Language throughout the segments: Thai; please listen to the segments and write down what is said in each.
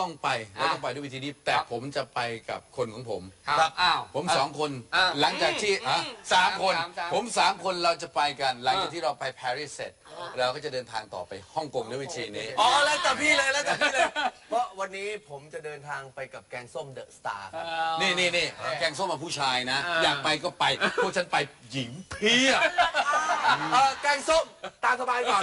ต้องไปเราอะต้องไปด้วยวิธีนี้ แต่ครับผมจะไปกับคนของผมครับอ้าวผมสองคนอะหลังจากที่อะสามคน สามสาม ผมสามคนเราจะไปกัน หลังจากอะที่เราไปปารีสเสร็จ เราก็จะเดินทางต่อไปฮ่องกงด้วยวิธีนี้ อ๋อแล้วแต่พี่เลยแล้วแต่พี่เลย เพราะวันนี้ผมจะเดินทางไปกับแกงส้มเดอะสตาร์ครับ นี่นี่นี่แกงส้มมาผู้ชายนะอ่าอยากไปก็ไป พวกฉันไปหญิงเพียบ เออแกงส้ม ตามสบายก่อน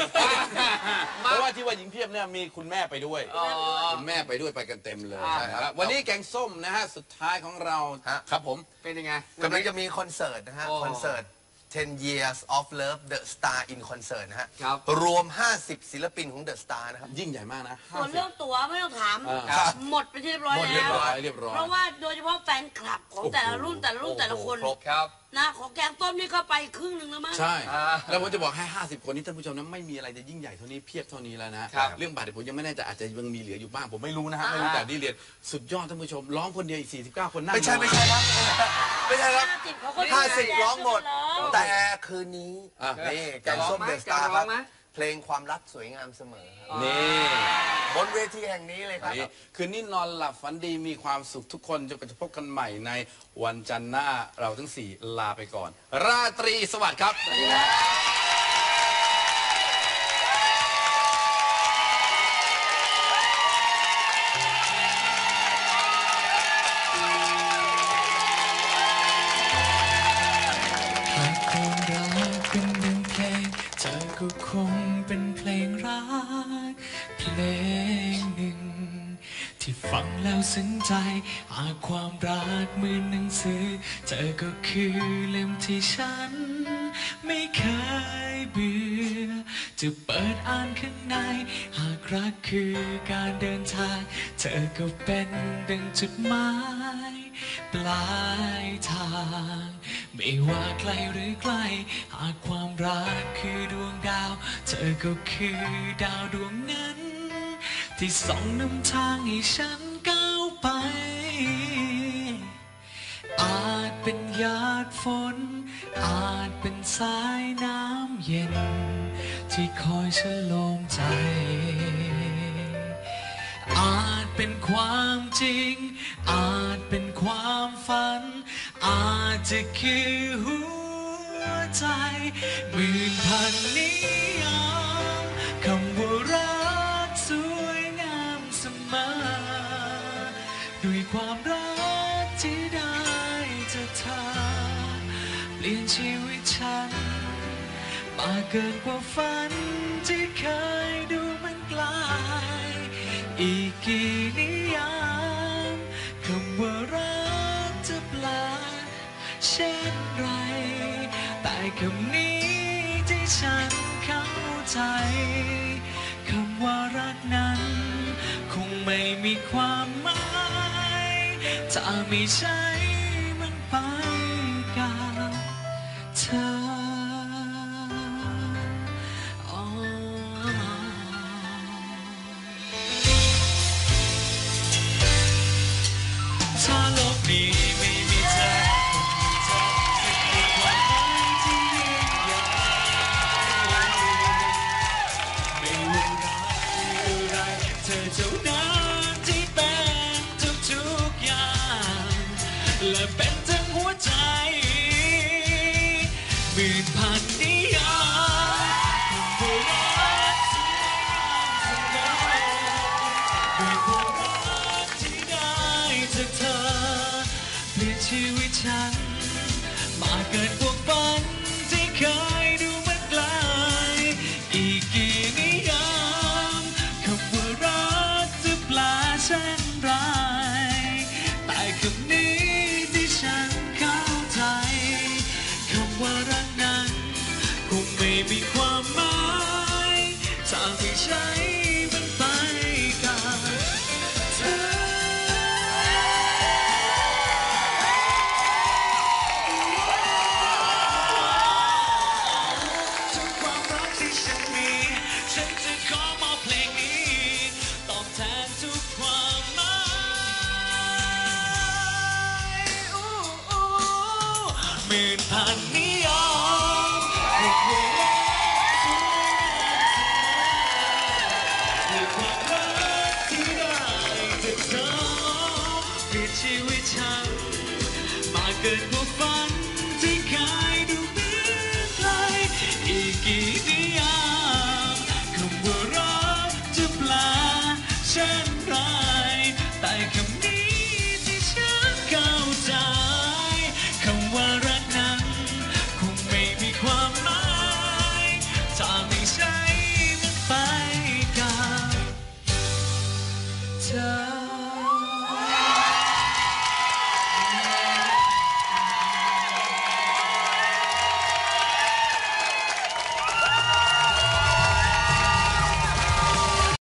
เพราะว่าที่ว่าหญิงเพียบเนี่ยมีคุณแม่ไปด้วยอ๋อคุณแม่ไปด้วยไปกันเต็มเลยอ่าใช่ครับวันนี้แกงส้มนะฮะสุดท้ายของเราฮะครับผมเป็นยังไงกำลังจะมีคอนเสิร์ตนะฮะโอ้คอนเสิร์ต 10 years of love the star in concert นะฮะครับ รวม 50 ศิลปินของ The Star นะครับ ยิ่งใหญ่มากนะส่วนเรื่องตั๋วไม่ต้องถามอ่าครับหมดไปที่เรียบร้อยหมดเรียบแล้วร้อยเรียบร้อย เพราะว่าโดยเฉพาะแฟนคลับของแต่ละรุ่นแต่ละรุ่นแต่ละคนครบครับ นะของแกงต้มนี่ก็ไปครึ่งหนึ่งแล้วมั้ง ใช่ อ่าแล้วผมจะบอกให้ 50 คนนี้ท่านผู้ชมนะไม่มีอะไรจะยิ่งใหญ่เท่านี้เพียบเท่านี้แล้วนะครับเรื่องบัตรเดี๋ยวผมยังไม่แน่ใจอาจจะยังมีเหลืออยู่บ้างผมไม่รู้นะฮะไม่รู้อ่า แต่ที่เรียนสุดยอดท่านผู้ชมร้องคนเดียวอีก 49 คนนั่งไม่ใช่รอไม่ใช่ครับ เขาก็ห้าสิบร้องหมดร้องแต่คืนนี้อะ นี่แกงส้มจะร้องไหมเดอะสตาร์จะคร้รัอบงไหมเพลงความรักสวยงามเสมอครับนี่บนเวทีแห่งนี้เลยครับ นี่คืนนี้นอนหลับฝันดีมีความสุขทุกคนจนกว่าจะพบกันใหม่ในวันจันทร์หน้าเราทั้งสี่ลาไปก่อน ราตรีสวัสดิ์ครับห แล้วซึ้งใจ หากความรักเหมือนหนังสือ เธอก็คือเล่มที่ฉัน ไม่เคยเบื่อ จะเปิดอ่านข้างใน หากรักคือการเดินทาง เธอก็เป็นดังจุดหมาย ปลายทาง ไม่ว่าไกลหรือใกล้หากความรักคือดวงดาว เธอก็คือดาวดวงนั้น ที่ส่องนำทางให้ฉัน ไป อาจเป็นหยาดฝน อาจเป็นสายน้ำเย็น ที่คอยชโลมใจ อาจเป็นความจริง อาจเป็นความฝัน อาจจะคือหัวใจหมื่นพันนิ ชีวิตฉัน มากเกินกว่าฝันที่เคยดูมันไกลอีกกี่นิยามคำว่ารักจะแปลเช่นไร แต่คำนี้ที่ฉันเข้าใจคำว่ารักนั้น คงไม่มีความหมายถ้าไม่ใช่ และเป็นทั้งหัวใจมื่นพันนิยามคำว่ารักสวยงามเสมอด้วยความรักที่ได้จากเธอเปลี่ยนชีวิตฉัน มาเกินพวกฝันที่เคย 은 반미야 Good for fun.